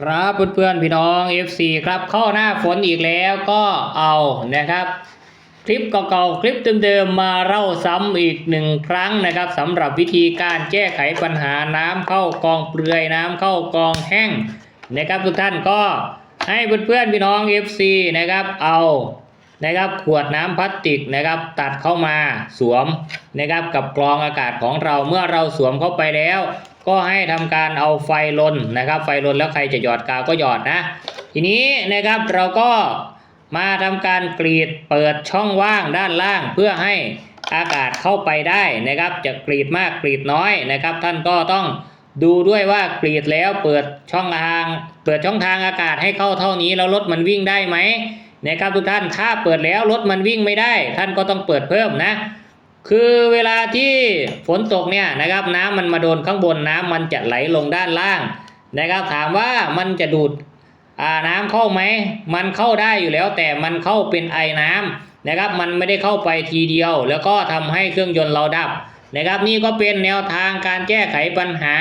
ครับเพื่อนๆพี่น้อง FC ครับเข้าหน้าฝนอีกแล้วก็เอานะครับ คลิปเก่าๆคลิปเดิมๆมาเล่าซ้ำอีกหนึ่งครั้งนะครับสำหรับวิธีการแก้ไขปัญหาน้ำเข้ากองเปลือยน้ำเข้ากองแห้งนะครับทุกท่านก็ให้เพื่อนๆพี่น้อง FC นะครับเอานะครับขวดน้ำพลาสติกนะครับตัดเข้ามาสวมนะครับกับกรองอากาศของเราเมื่อเราสวมเข้าไปแล้ว ก็ให้ทำการเอาไฟลนนะครับ ไฟลนแล้วใครจะหยอดกาวก็หยอดนะ ทีนี้นะครับเราก็มาทำการกรีดเปิดช่องว่างด้านล่างเพื่อให้อากาศเข้าไปได้นะครับ จะกรีดมากกรีดน้อยนะครับ ท่านก็ต้องดูด้วยว่ากรีดแล้วเปิดช่องทาง เปิดช่องทางอากาศให้เข้าเท่านี้แล้วรถมันวิ่งได้ไหมนะครับทุกท่านถ้าเปิดแล้วรถมันวิ่งไม่ได้ ท่านก็ต้องเปิดเพิ่มนะ คือเวลาที่ฝนตกเนี่ยนะครับน้ำมันมาโดนข้างบนน้ำมันจะไหลลงด้านล่างนะครับถามว่ามันจะดูดน้ำเข้าไหม มันเข้าได้อยู่แล้วแต่มันเข้าเป็นไอน้ำนะครับ มันไม่ได้เข้าไปทีเดียว แล้วก็ทำให้เครื่องยนต์เราดับนะครับ นี่ก็เป็นแนวทางการแก้ไขปัญหา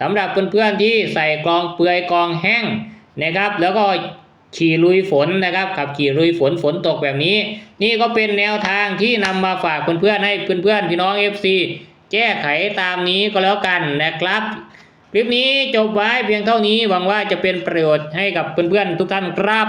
สำหรับเพื่อนๆที่ใส่กรองเปลือยกรองแห้งนะครับ แล้วก็ ขี่ลุยฝนนะครับขับขี่ลุยฝนฝนตกแบบนี้ นี่ก็เป็นแนวทางที่นำมาฝากเพื่อนๆให้เพื่อนๆพี่น้อง FC แก้ไขตามนี้ก็แล้วกันนะครับ คลิปนี้จบไว้เพียงเท่านี้หวังว่าจะเป็นประโยชน์ให้กับเพื่อนๆทุกท่านครับ